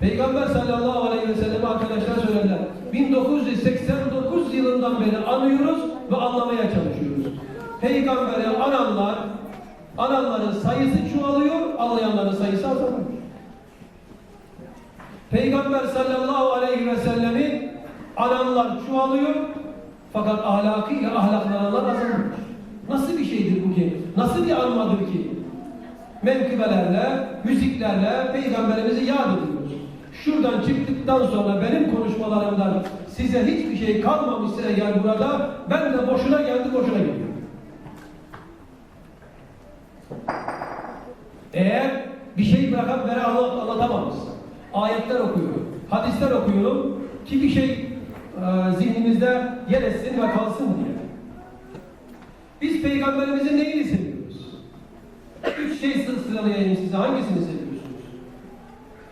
Peygamber sallallahu aleyhi ve sellem arkadaşlar söylerler. 1989 yılından beri anıyoruz ve anlamaya çalışıyoruz. Peygamberi ananlar, ananların sayısı çoğalıyor, anlayanların sayısı azalıyor. Peygamber sallallahu aleyhi ve sellemi ananlar çoğalıyor fakat ahlakıyla ahlaklananlar azalıyor. Nasıl bir şeydir bu ki? Nasıl bir anmadır ki? Menkıbelerle, müziklerle Peygamberimizi yad ediyoruz. Şuradan çıktıktan sonra benim konuşmalarımdan size hiçbir şey kalmamışsa eğer burada ben de boşuna geldi boşuna gidiyorum. Eğer bir şey bırakan beni anlat, anlatamamışsın. Ayetler okuyorum, hadisler okuyorum ki bir şey e, zihnimizde yer etsin ve kalsın diye. Biz Peygamberimizin neyini seviyoruz? Üç şey sı- sıralayayım size. Hangisini seviyorsunuz?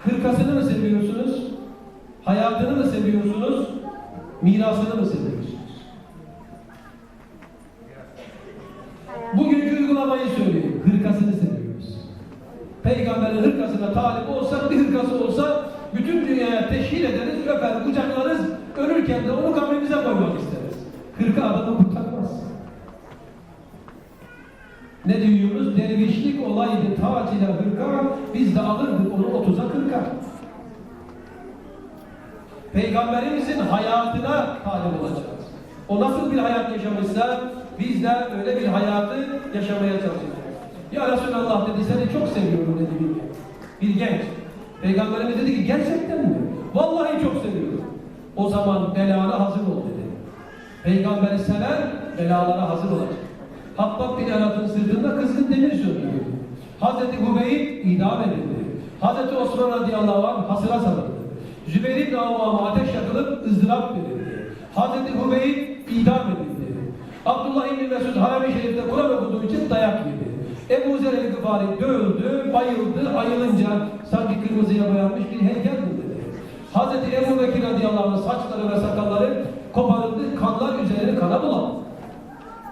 Hırkasını mı seviyorsunuz? Hayatını mı seviyorsunuz? Mirasını mı seviyorsunuz? Bugünkü uygulamayı söyleyeyim. Hırkasını seviyoruz. Peygamberin hırkasına talip olsak, bir hırkası olsa bütün dünyaya teşhir ederiz, öper, kucaklarız. Ölürken de onu kabrimize koymak isteriz. Hırka adamı kurtarmaz. Ne diyoruz? Dervişlik olaydı tac ile hırka, biz de alırdık onu otuza kırka. Peygamberimizin hayatına talip olacağız. O nasıl bir hayat yaşamışsa biz de öyle bir hayatı yaşamaya çalışacağız. Ya Resulallah dedi seni çok seviyorum dedi bir, bir genç. Peygamberimiz dedi ki gerçekten mi? Vallahi çok seviyorum. O zaman belana hazır ol dedi. Peygamberi seven belalara hazır olacak. Hattab bin Erat'ın sırtında kızgın demir söndürüldü. Hazreti Hubeyb idam edildi. Hazreti Osman radıyallahu anh hasıra sarıldı. Zübeyir ibn Avvam'a ateş yakılıp ızdırap verildi. Hazreti Hubeyb idam edildi. Abdullah ibn Mesud Harem-i Şerif'te Kur'an okuduğu için dayak yedi. Ebu Zer el-Gıfari dövüldü, bayıldı, ayılınca sanki kırmızıya boyanmış bir heykel dedi. Hazreti Ebu Bekir radıyallahu anh saçları ve sakalları koparıldı, kanlar üzerine kana bulandı.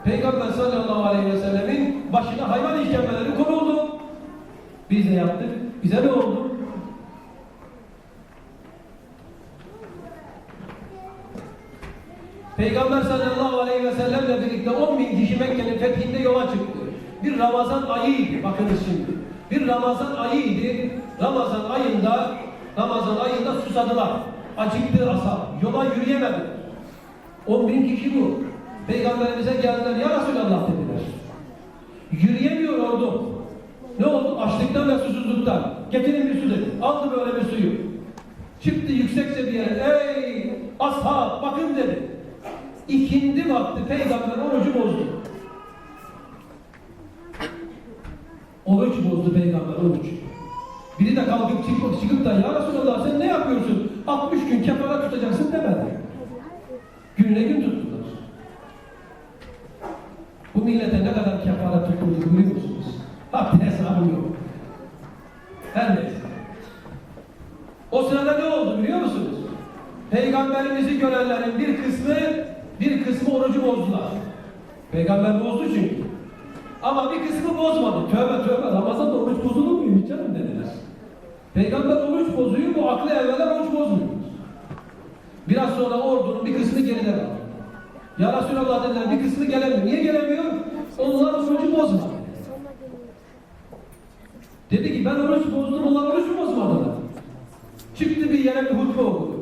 Peygamber sallallahu aleyhi ve sellemin başına hayvan işkembeleri konuldu. Biz ne yaptık? Bize ne oldu? Peygamber sallallahu aleyhi ve sellemle birlikte 10 bin kişi Mekke'nin fethinde yola çıktı. Bir Ramazan ayıydı. Bakınız şimdi. Bir Ramazan ayıydı. Ramazan ayında Ramazan ayında susadılar. Acıktı ashab. Yola yürüyemedi. 10 bin kişi bu. Peygamberimize geldiler. Ya Resulallah dediler. Yürüyemiyor ordu. Ne oldu? Açlıktan ve susuzluktan. Getirin bir su dedi. Aldı böyle bir suyu. Çıktı yüksek seviyeye. Ey ashab bakın dedi. İkindi vakti peygamber orucu bozdu. Oruç bozdu peygamber oruç. Biri de kalkıp çıkıp, çıkıp da ya Resulallah sen ne yapıyorsun? 60 gün kefara tutacaksın demedi. Gününe gün tuttular. Millete ne kadar kefara tutuldu biliyor musunuz? Hatta hesabı yok. Her neyse. O sırada ne oldu biliyor musunuz? Peygamberimizi görenlerin bir kısmı bir kısmı orucu bozdular. Peygamber bozdu çünkü. Ama bir kısmı bozmadı. Tövbe tövbe Ramazan'da oruç bozulur muyum canım dediler. Peygamber oruç bozuyor, bu aklı evvela oruç bozmuyor. Biraz sonra ordunun bir kısmı geride kaldı. Ya Resulallah dediler bir kısmı gelemiyor. Niye gelemiyor? Onlar orucu bozmadı. Dedi ki ben oruç bozdum, onlar oruç bozmadılar? Çıktı bir yere bir hutbe okudu.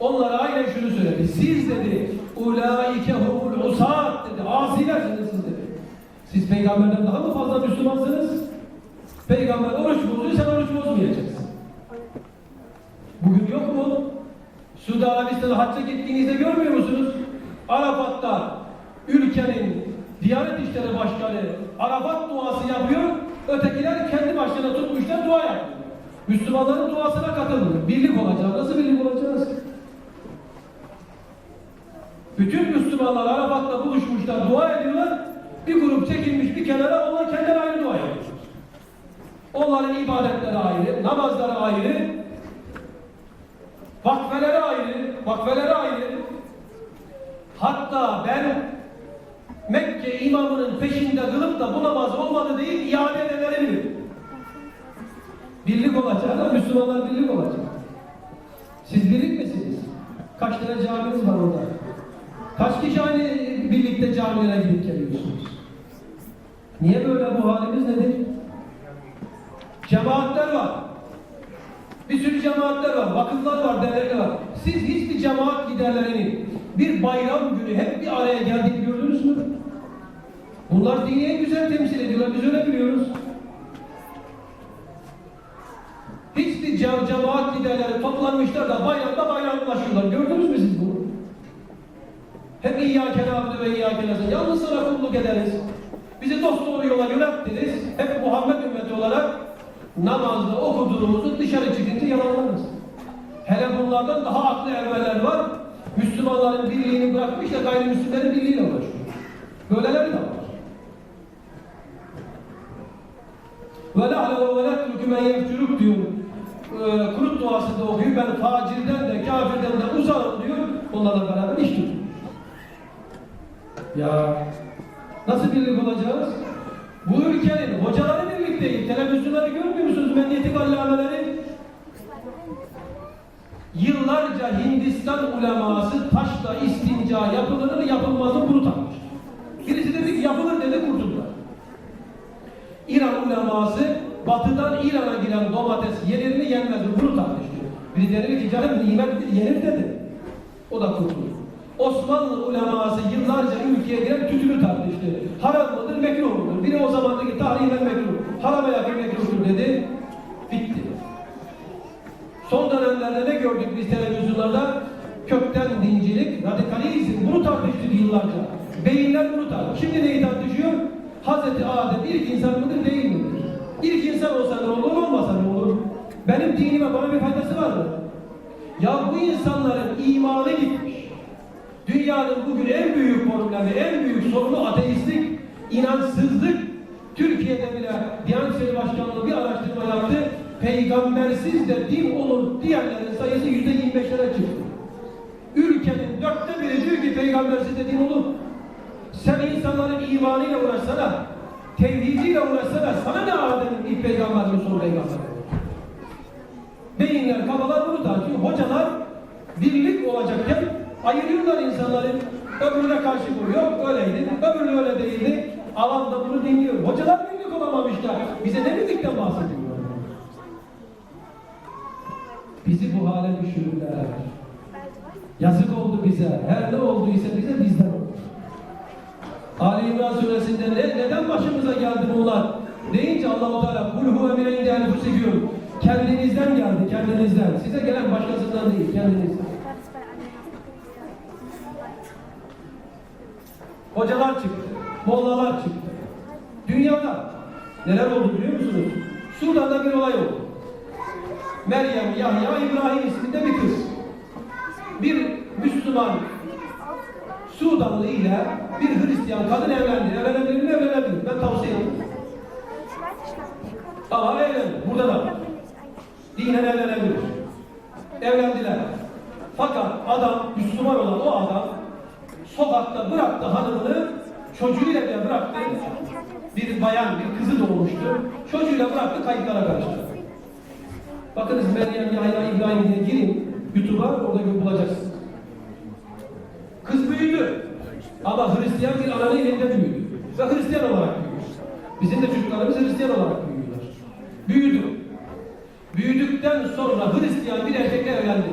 Onlara aynen şunu söyledi. Siz dedi, ulaike humul usat dedi. Asilersiniz siz dedi. Siz peygamberden daha mı fazla Müslümansınız? Peygamber oruç bozuyor, sen oruç bozmayacaksın. Bugün yok mu? Suudi Arabistan'a hacca gittiğinizde görmüyor musunuz? Arafat'ta ülkenin Diyanet İşleri Başkanı Arafat duası yapıyor, ötekiler kendi başlarına tutmuşlar dua yapıyor. Müslümanların duasına katılın. Birlik olacağız. Nasıl birlik olacağız? Bütün Müslümanlar Arafat'ta buluşmuşlar, dua ediyorlar. Bir grup çekilmiş bir kenara, onlar kendileri ayrı dua ediyorlar. Onların ibadetleri ayrı, namazları ayrı, vakfeleri ayrı, vakfeleri ayrı. Hatta ben Mekke imamının peşinde kılıp da bu namaz olmadı deyip iade edenleri bilirim. Birlik olacak, Müslümanlar birlik olacak. Siz birlik misiniz? Kaç tane caminiz var orada? Kaç kişi aynı birlikte camilere gidip geliyorsunuz? Niye böyle bu halimiz nedir? Cemaatler var. Bir sürü cemaatler var, vakıflar var, dernekler var. Siz hiçbir cemaat liderlerinin bir bayram günü hep bir araya geldiğini gördünüz mü? Bunlar dini en güzel temsil ediyorlar, biz öyle biliyoruz. Hiçbir cem cemaat liderleri toplanmışlar da bayramda bayramlaşıyorlar. Gördünüz mü siz bunu? Hep İyyâke nâbudu ve İyyâke nâsın. Yalnız sana kulluk ederiz. Bizi dost doğru yola yönelttiniz. Hep Muhammed ümmeti olarak namazda okuduğumuzu dışarı çıkınca yalanlarız. Hele bunlardan daha aklı evveller var. Müslümanların birliğini bırakmış da gayrimüslimlerin birliğiyle uğraşıyor. Böyleleri de var. Ve la'le ve letrükü men yefçürük diyor. Ee, Kurut duasında okuyor. Ben facirden de kafirden de uzarım diyor. Onlarla beraber iş tutuyor. Ya nasıl birlik olacağız? Bu ülkenin hocaları birlik değil. Televizyonları görmüyor musunuz? Medyatik allameleri. Yıllarca Hindistan uleması taşla istinca yapılır mı yapılmaz mı bunu tartmış. Birisi dedi ki yapılır dedi kurtuldular. İran uleması batıdan İran'a giren domates yenir mi yenmez mi bunu tartışıyor. Biri dedi ki canım nimet yenir dedi. O da kurtuldu. Osmanlı uleması yıllarca ülkeye giren tütünü tartıştı. Haram mıdır, mekruh mudur? Biri o zamandaki tarihinden mekruh. Harama yakın mekruhtur dedi. Son dönemlerde ne gördük biz televizyonlarda? Kökten dincilik, radikalizm bunu tartıştı yıllarca. Beyinler bunu tartıştı. Şimdi neyi tartışıyor? Hazreti Adem ilk insan mıdır değil midir? İlk insan olsa ne olur, olmasa ne olur? Benim dinime bana bir faydası var mı? Ya bu insanların imanı gitmiş. Dünyanın bugün en büyük problemi, en büyük sorunu ateistlik, inançsızlık. Türkiye'de bile Diyanet İşleri Başkanlığı bir yaptı. Peygambersiz de din olur diyenlerin sayısı yüzde yirmi beşlere çıktı. Ülkenin dörtte biri diyor ki peygambersiz de din olur. Sen insanların imanıyla uğraşsana, tevhidiyle uğraşsana, sana ne Adem'in ilk peygamber mi son peygamber? Beyinler, kafalar bunu tartışıyor. Hocalar birlik olacakken ayırıyorlar insanları. Öbürüne karşı yok öyleydi, öbürü öyle değildi. Alan da bunu dinliyor. Hocalar birlik olamamışlar. Bize ne birlikten bahsediyor? Bizi bu hale düşürürler. Yazık oldu bize. Her ne olduysa bize bizden oldu. Ali İmran suresinde ne, neden başımıza geldi bunlar? Deyince Allah-u Teala kul huve min indi enfusikum. Kendinizden geldi, kendinizden. Size gelen başkasından değil, kendinizden. Hocalar çıktı, mollalar çıktı. Dünyada neler oldu biliyor musunuz? Sudan'da bir olay oldu. Meryem, Yahya, İbrahim isminde bir kız. Bir Müslüman Sudanlı ile bir Hristiyan kadın evlendi. Evlenebilir mi? Evlenebilir. Ben tavsiye ederim. Ama evlendi. Burada da. Dinen evlenebilir. Evlendiler. Fakat adam, Müslüman olan o adam sokakta bıraktı hanımını, çocuğuyla bile bıraktı. Bir bayan, bir kızı doğmuştu. Çocuğuyla bıraktı, kayıtlara karıştı. Bakınız Meryem, Yahya, İbrahim diye girin YouTube'a, orada bulacaksınız. Kız büyüdü. Ama Hristiyan bir ananın elinde büyüdü. Ve Hristiyan olarak büyüyor. Bizim de çocuklarımız Hristiyan olarak büyüyorlar. Büyüdü. Büyüdükten sonra Hristiyan bir erkekle evlendi.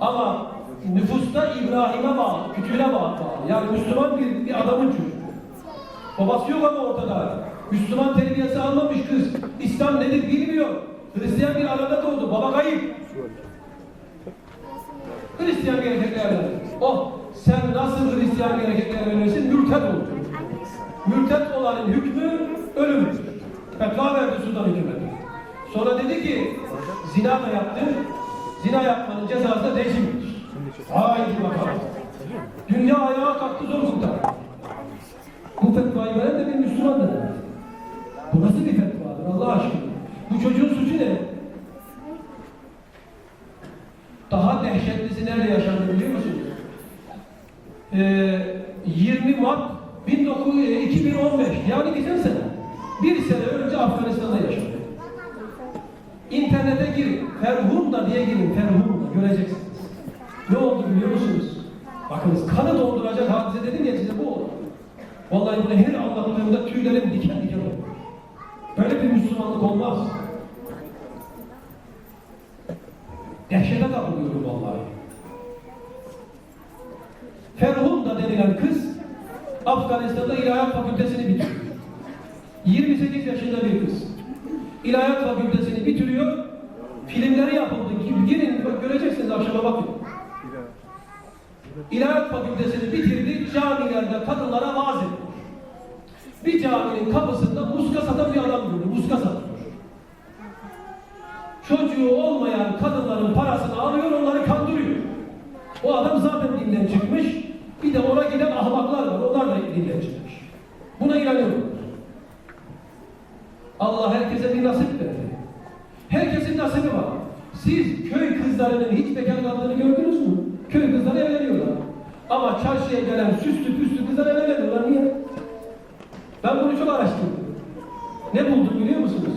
Ama nüfusta İbrahim'e bağlı, kütüğüne bağlı. Yani Müslüman bir, bir adamın çocuğu. Babası yok ama ortada. Müslüman terbiyesi almamış kız. İslam nedir bilmiyor. Hristiyan bir arada doğdu. Baba kayıp. Hristiyan bir erkekle. Oh sen nasıl Hristiyan bir erkekle evlenirsin? Mürted olur. Mürted olanın hükmü ölümdür. Fetva verdi Sultan hükümeti. Sonra dedi ki zina da yaptı. Zina yapmanın cezası da rejimdir. Haydi bakalım. Dünya ayağa kalktı zor kurtar. Bu fetvayı veren de bir Müslümandır. Bu nasıl bir fetvadır Allah aşkına? Bu çocuğun suçu ne? Daha dehşetlisi nerede yaşandı biliyor musunuz? Ee, 20 Mart 19, e, 2015 yani geçen sene. Bir sene önce Afganistan'da yaşandı. İnternet İnternete girin. Ferhunda diye girin. Ferhunda. Göreceksiniz. Ne oldu biliyor musunuz? Bakınız kanı dolduracak hadise dedim ya size bu oldu. Vallahi bunu her anlattığımda tüylerim diken diken olur. Böyle bir Müslümanlık olmaz. Dehşete kapılıyorum vallahi. Ferhunda denilen kız Afganistan'da İlahiyat Fakültesini bitiriyor. 28 yaşında bir kız. İlahiyat Fakültesini bitiriyor. Filmleri yapıldı. Girin göreceksiniz akşama bakın. İlahiyat Fakültesini bitirdi. Camilerde kadınlara vaaz ediyor. Bir caminin kapısında muska satan bir adam gördü. Muska satıyor. Çocuğu olmayan kadınların parasını alıyor, onları kandırıyor. O adam zaten dinden çıkmış. Bir de ona giden ahmaklar var. Onlar da dinden çıkmış. Buna inanıyorum. Allah herkese bir nasip verdi. Herkesin nasibi var. Siz köy kızlarının hiç bekar kaldığını gördünüz mü? Köy kızları evleniyorlar. Ama çarşıya gelen süslü püslü kızlar evlenemiyorlar. Niye? Çok araştırdım. Ne buldum biliyor musunuz?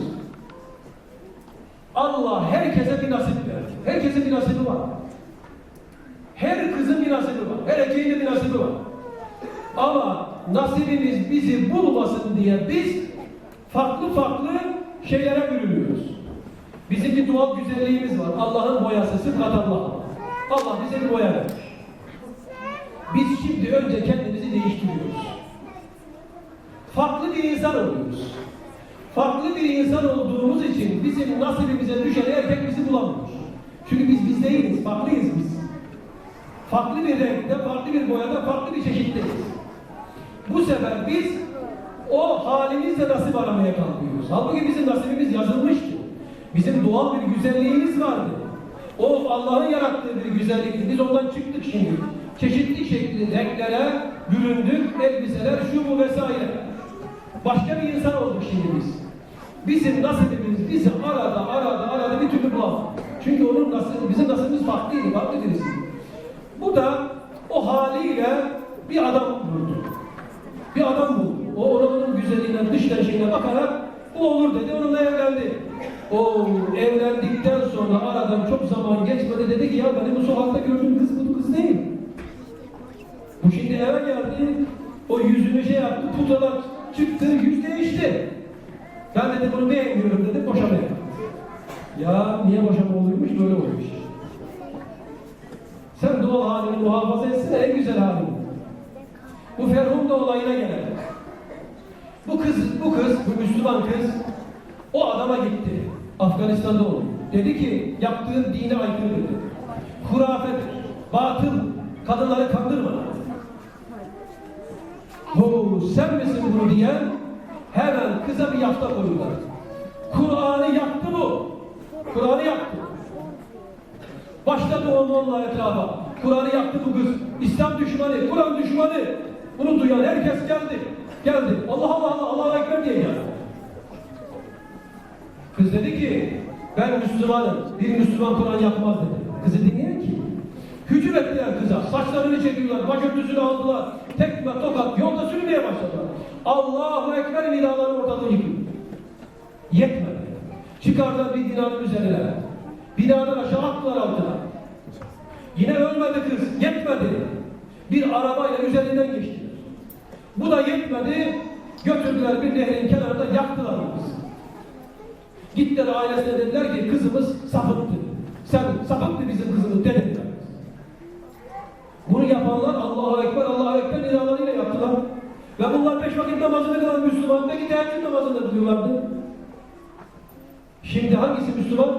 Allah herkese bir nasip verdi. Herkese bir nasibi var. Her kızın bir nasibi var. Her erkeğin bir nasibi var. Ama nasibimiz bizi bulmasın diye biz farklı farklı şeylere bürünüyoruz. Bizim bir doğal güzelliğimiz var. Allah'ın boyası sıfat Allah. Allah bize bir boya vermiş. Biz şimdi önce kendimizi değiştiriyoruz. Farklı bir insan oluyoruz. Farklı bir insan olduğumuz için bizim nasibimize düşen erkek bizi bulamıyor. Çünkü biz biz değiliz, farklıyız biz. Farklı bir renkte, farklı bir boyada, farklı bir çeşitteyiz. Bu sefer biz o halimizle nasip aramaya kalkıyoruz. Halbuki bizim nasibimiz yazılmıştı. Bizim doğal bir güzelliğimiz vardı. O Allah'ın yarattığı bir güzellikti. Biz ondan çıktık şimdi. Çeşitli şekilde renklere büründük, elbiseler, şu bu vesaire. Başka bir insan olduk şimdi biz. Bizim nasibimiz bizi arada arada arada bir türlü bulamadı. Çünkü onun nasibi, bizim nasibimiz farklıydı, farklı birisi. Bu da o haliyle bir adam buldu. Bir adam buldu. O onun güzelliğine, dıştan şeyine bakarak bu olur dedi, onunla evlendi. O evlendikten sonra aradan çok zaman geçmedi dedi ki ya benim bu sokakta gördüğüm kız bu kız değil. Bu şimdi eve geldi, o yüzünü şey yaptı, putalar çıktı, yüz değişti. Ben dedi bunu beğenmiyorum dedi, boşamaya. Ya niye boşama oluyormuş, böyle oluyormuş. Sen doğal halini muhafaza etsene, en güzel halini. Bu Ferhunda olayına gelelim. Bu kız, bu kız, bu Müslüman kız o adama gitti. Afganistan'da oldu. Dedi ki yaptığın dine aykırı dedi. Hurafedir, batıl, kadınları kandırma. Bu sen misin bunu diyen hemen kıza bir yafta koydular. Kur'an'ı yaktı bu. Kur'an'ı yaktı. Başladı onun onunla etrafa. Kur'an'ı yaktı bu kız. İslam düşmanı, Kur'an düşmanı. Bunu duyan herkes geldi. Geldi. Allah Allah Allah Allah'a ekber diye geldi. Kız dedi ki ben Müslümanım. Bir Müslüman Kur'an yakmaz dedi. Kızı dinleyen ki. Hücum ettiler kıza. Saçlarını çekiyorlar. Başörtüsünü aldılar. Tekme tokat yolda sürmeye başladılar. Allahu Ekber nidaları ortalığı yıkıyor. Yetmedi. Çıkardılar bir binanın üzerine. Binadan aşağı attılar altına. Yine ölmedi kız. Yetmedi. Bir arabayla üzerinden geçtiler. Bu da yetmedi. Götürdüler bir nehrin kenarında yaktılar kızı. Gittiler ailesine dediler ki kızımız sapıttı. Sen sapıttı bizim kızımız dediler. Bunu yapanlar Allahu Ekber, Allahu Ekber nidalarıyla yaptılar. Ve bunlar beş vakit namazını kadar Müslüman. Peki teheccüd namazını da kılıyorlardı. Şimdi hangisi Müslüman?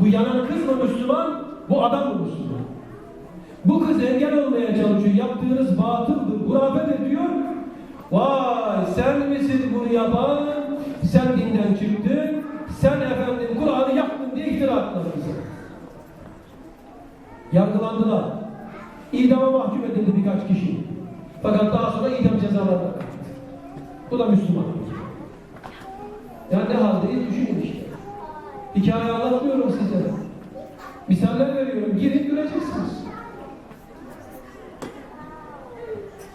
Bu yanan kız mı Müslüman? Bu adam mı Müslüman? Bu kız engel olmaya çalışıyor. Yaptığınız batıldır, hurafedir diyor. Vay sen misin bunu yapan? Sen dinden çıktın. Sen efendim Kur'an'ı yaktın diye iftira attılar bize. Yargılandılar. İdama mahkum edildi birkaç kişi. Fakat daha sonra idam cezalarına. Bu da Müslüman. Yani ne haldeyiz düşünün işte. Hikaye anlatmıyorum size. Misaller veriyorum. Girin göreceksiniz.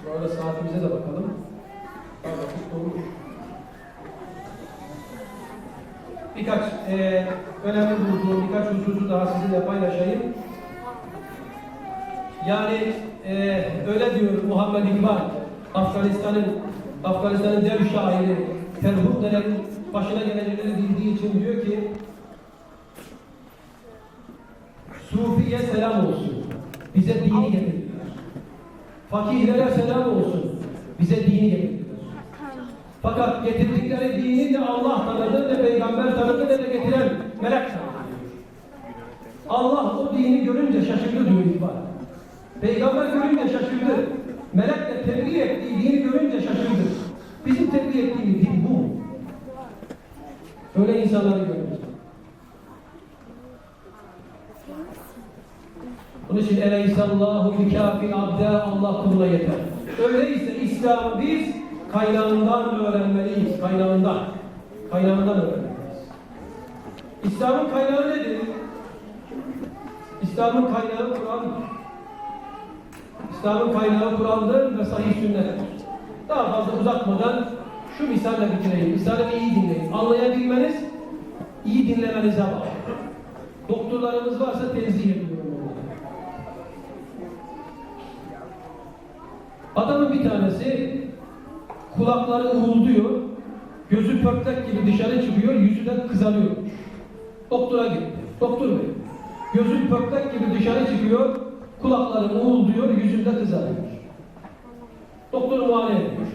Bu arada saatimize de bakalım. Birkaç e, önemli bulduğum birkaç hususu daha sizinle paylaşayım. Yani e, öyle diyor Muhammed İkbal, Afganistan'ın Afganistan'ın dev şairi, Terhutlerin başına gelecekleri bildiği için diyor ki Sufiye selam olsun. Bize dini getirdiler. Fakihlere selam olsun. Bize dini getirdiler. Fakat getirdikleri dini ne Allah tanıdı, ne peygamber tanıdı, ne de getiren melek tanıdı. Allah o dini görünce şaşırdı diyor İkbal. Peygamber görünce şaşırdı. Melek de tebliğ ettiği dini görünce şaşırdı. Bizim tebliğ ettiğimiz din bu. Böyle insanları görüyoruz. Bunun için eleysallahu bikâfi abde Allah kuluna yeter. Öyleyse İslam'ı biz kaynağından öğrenmeliyiz. Kaynağından. Kaynağından öğrenmeliyiz. İslam'ın kaynağı nedir? İslam'ın kaynağı Kur'an'dır. İslam'ın kaynağı Kur'an'dır ve sahih sünnettir. Daha fazla uzatmadan şu misalle bitireyim. Misali iyi dinleyin. Anlayabilmeniz iyi dinlemenize bağlı. Doktorlarımız varsa tenzih ediyorum. Adamın bir tanesi kulakları uğulduyor, gözü pörtlek gibi dışarı çıkıyor, yüzü de kızarıyor. Doktora gitti. Doktor bey, gözü pörtlek gibi dışarı çıkıyor, kulakları uğulduyor, yüzünde kızarıyor. Doktor muayene ediyor.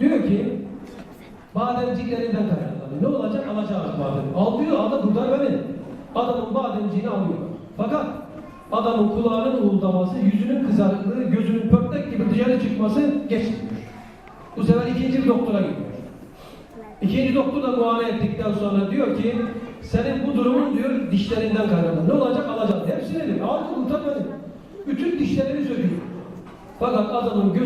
Diyor ki, bademciklerinden kaynaklanıyor. Ne olacak? Alacağız badem. Al diyor, al kurtar beni. Adamın bademciğini alıyor. Fakat adamın kulağının uğuldaması, yüzünün kızarıklığı, gözünün pörtlek gibi dışarı çıkması geçmiyor. Bu sefer ikinci bir doktora gidiyor. İkinci doktor da muayene ettikten sonra diyor ki senin bu durumun diyor dişlerinden kaynaklanıyor. Ne olacak? Alacağız. Hepsini diyor. Al kurtar beni. Bütün dişlerini söküyor. Fakat adamın gözünü